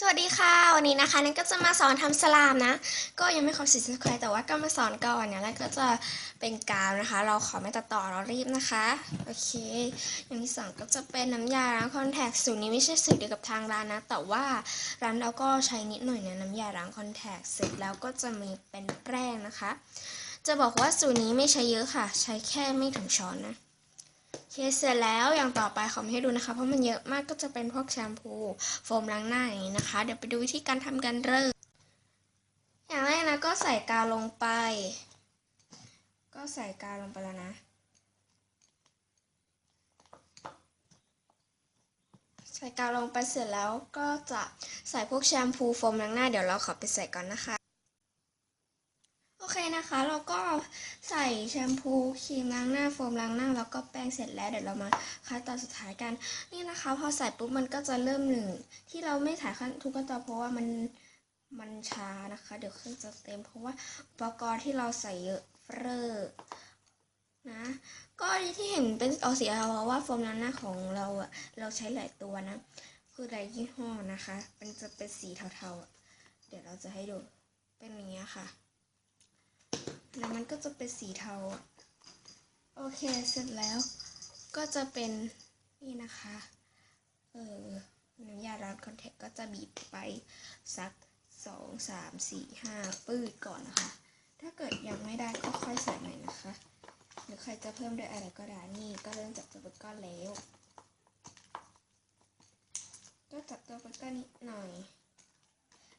สวัสดีค่ะ วันนี้นะคะนันก็จะมาสอนทำสลามนะ ก็ยังไม่ครบสิบสไครแต่ว่าก็มาสอนก่อนเนี่ยแล้วก็จะเป็นกาวนะคะ เราขอไม่ตัดต่อเรารีบนะคะโอเค อย่างที่สองก็จะเป็นน้ำยาล้างคอนแทคสูตรนี้ไม่ใช่สูตรเดียวกับทางร้านนะ แต่ว่าร้านเราก็ใช้นิดหน่อยนะน้ำยาล้างคอนแทคเสร็จแล้วก็จะมีเป็นแป้งนะคะ จะบอกว่าสูตรนี้ไม่ใช้เยอะค่ะ ใช้แค่ไม่ถึงช้อนนะ เคเสร็จแล้วอย่างต่อไปขอไม่ให้ดูนะคะ เพราะมันเยอะมากก็จะเป็นพวกแชมพูโฟมล้างหน้าอย่างนี้นะคะ เดี๋ยวไปดูวิธีการทำกันเริ่มอย่างแรกนะก็ใส่กาวลงไป ก็ใส่กาวลงไปแล้วนะ ใส่กาวลงไปเสร็จแล้วก็จะใส่พวกแชมพูโฟมล้างหน้าเดี๋ยวเราขอไปใส่ก่อนนะคะ โอเคนะคะ เราก็ใส่แชมพูครีมล้างหน้าโฟมล้างหน้าแล้วก็แป้งเสร็จแล้วเดี๋ยวเรามาขั้นตอนสุดท้ายกัน นี่นะคะพอใส่ปุ๊บมันก็จะเริ่มหนึ่งที่เราไม่ถ่ายขั้นทุกขั้นตอนเพราะว่ามันมันช้านะคะ เดี๋ยวเครื่องจะเต็มเพราะว่าอุปกรณ์ที่เราใส่เยอะเฟ้อนะก็ที่เห็นเป็นเอาสีเพราะว่าโฟมล้างหน้าของเราอะเราใช้หลายตัวนะ คือหลายยี่ห้อนะคะ มันจะเป็นสีเทาๆอะเดี๋ยวเราจะให้ดูเป็นอย่างเงี้ค่ะ แล้วมันก็จะเป็นสีเทา โอเคเสร็จแล้วก็จะเป็นนี่นะคะ เออน้ำยาล้างคอนแทคก็จะบีบไปสักสองสามสี่ห้าปืดก่อนนะคะ ถ้าเกิดยังไม่ได้ก็ค่อยใส่ใหม่นะคะ หรือใครจะเพิ่มด้วยอะไรก็ได้นี่ก็เริ่มจากตัวเป็นก้อนแล้ว ก็จับตัวเป็นก้อนนิดหน่อย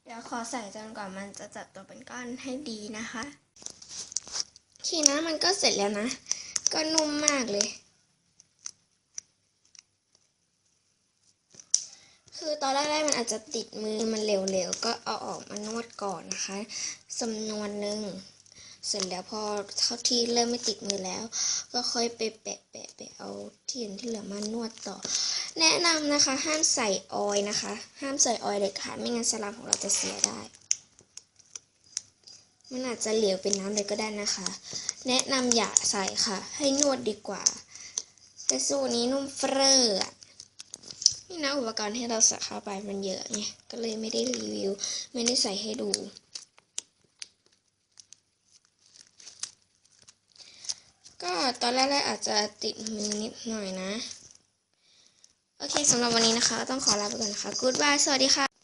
เดี๋ยวขอใส่จนกว่ามันจะจับตัวเป็นก้อนให้ดีนะคะ นะมันก็เสร็จแล้วนะ ก็นุ่มมากเลย คือตอนแรกๆมันอาจจะติดมือมันเร็วๆ ก็เอาออกมานวดก่อนนะคะจำนวนหนึ่งเสร็จแล้วพอเท่าที่เริ่มไม่ติดมือแล้ว ก็ค่อยไปแปะแปะไปเอาเที่อื่นที่เหลือมานวดต่อ แนะนำนะคะ ห้ามใส่ออยนะคะ ห้ามใส่ออยเด็ดขาดไม่งั้นสลามของเราจะเสียได้ มันอาจจะเหลวเป็นน้ำเลยก็ได้นะคะ แนะนำอย่าใส่ค่ะ ให้นวดดีกว่า แต่สูตรนี้นุ่มเฟ้ออะนี่นะอุปกรณ์ที่เราใส่เข้าไปมันเยอะไงก็เลยไม่ได้รีวิว ไม่ได้ใส่ให้ดูก็ตอนแรกๆอาจจะติดมือนิดหน่อยนะ โอเคสำหรับวันนี้นะคะ ต้องขอลาไปก่อนนะคะ Goodbye สวัสดีค่ะ